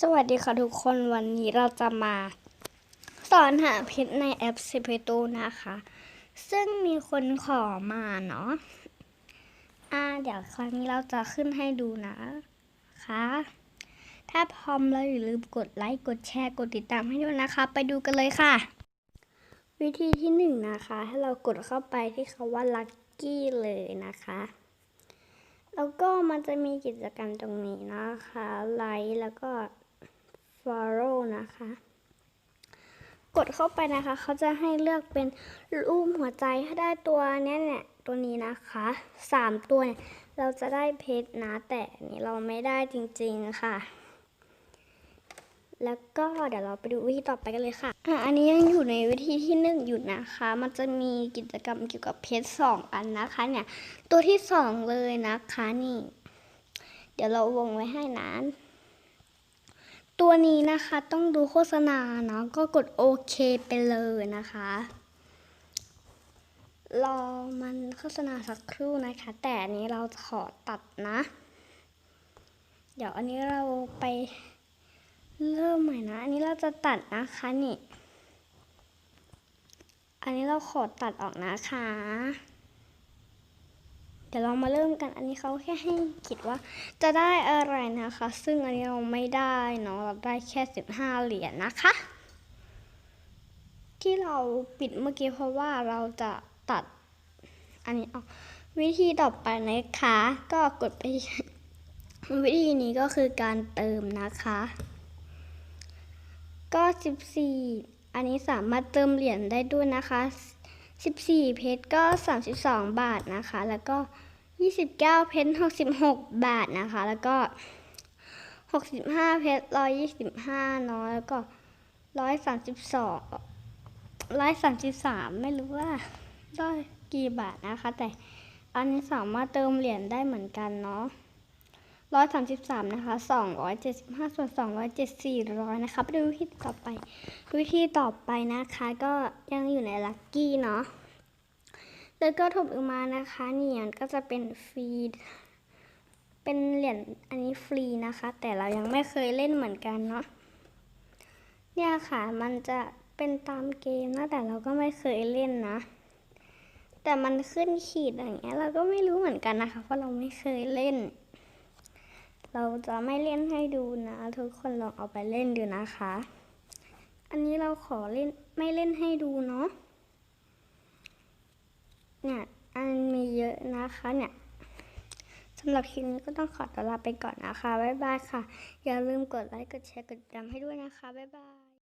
สวัสดีค่ะทุกคนวันนี้เราจะมาสอนหาเพชรในแอป s ิ p โตนะคะ ซึ่งมีคนขอมาเนาะอ่าเดี๋ยวครั้งนี้เราจะขึ้นให้ดูนะคะ ถ้าพร้อมแล้วอย่าลืมกดไลค์ กดแชร์ กดติดตามให้ด้วยนะคะ ไปดูกันเลยค่ะ วิธีที่หนึ่งนะคะ ให้เรากดเข้าไปที่คาว่า Lucky เลยนะคะ แล้วก็มันจะมีกิจกรรมตรงนี้นะคะไลค์แล้วก็ follow นะคะ กดเข้าไปนะคะ เขาจะให้เลือกเป็นรูปหัวใจถ้าได้ตัวเนี้ยเนี่ยตัวนี้นะคะสามตัวเนี่ยเราจะได้เพชรนะแต่อันนี้เราไม่ได้จริงๆค่ะ แล้วก็เดี๋ยวเราไปดูวิธีต่อไปกันเลยค่ะอะ อันนี้ยังอยู่ในวิธีที่หนึ่งอยู่นะคะ มันจะมีกิจกรรมเกี่ยวกับเพชรสองอันนะคะเนี่ย ตัวที่สองเลยนะคะนี่ เดี๋ยวเราวงไว้ให้นะตัวนี้นะคะต้องดูโฆษณาเนาะก็กดโอเคไปเลยนะคะ รอมันโฆษณาสักครู่นะคะ แต่อันนี้เราขอตัดนะ เดี๋ยวอันนี้เราไป เริ่มใหม่นะ อันนี้เราจะตัดนะคะนี่ อันนี้เราขอตัดออกนะคะ เดี๋ยวเรามาเริ่มกัน อันนี้เขาแค่ให้คิดว่าจะได้อะไรนะคะ ซึ่งอันนี้เราไม่ได้เนาะ เราได้แค่สิบห้าเหรียญนะคะ ที่เราปิดเมื่อกี้เพราะว่าเราจะตัด อันนี้ออก วิธีต่อไปนะคะ ก็กดไป วิธีนี้ก็คือการเติมนะคะ ก็ 14 อันนี้สามารถเติมเหรียญได้ด้วยนะคะ 14 เพชรก็ 32 บาทนะคะ แล้วก็ 29 เพชร66 บาทนะคะ แล้วก็ 65 เพชร125เนาะแล้วก็132 133 ไม่รู้ว่าได้กี่บาทนะคะ แต่อันนี้สามารถเติมเหรียญได้เหมือนกันเนาะ ร้อยสามสิบสามนะคะสองร้อยเจ็ดสิบห้าส่วนสองร้อยเจ็ดสี่ร้อยนะคะไปดูวิธีต่อไป วิธีต่อไปนะคะ ก็ยังอยู่ในลัคกี้เนาะแล้วก็ถูกออกมานะคะเนี่ยก็จะเป็นฟรีเป็นเหรียญอันนี้ฟรีนะคะ แต่เรายังไม่เคยเล่นเหมือนกันเนาะเนี่ยค่ะมันจะเป็นตามเกมนะแต่เราก็ไม่เคยเล่นนะ แต่มันขึ้นขีดอย่างเงี้ยเราก็ไม่รู้เหมือนกันนะคะ เพราะเราไม่เคยเล่น เราจะไม่เล่นให้ดูนะ ทุกคนลองเอาไปเล่นดูนะคะ อันนี้เราขอเล่นไม่เล่นให้ดูเนาะเนี่ยอันมีเยอะนะคะเนี่ยสำหรับคลิปนี้ก็ต้องขอตัวลาไปก่อนนะคะ บ๊ายบายค่ะ อย่าลืมกดไลค์ กดแชร์ กดติดตามให้ด้วยนะคะ บ๊ายบาย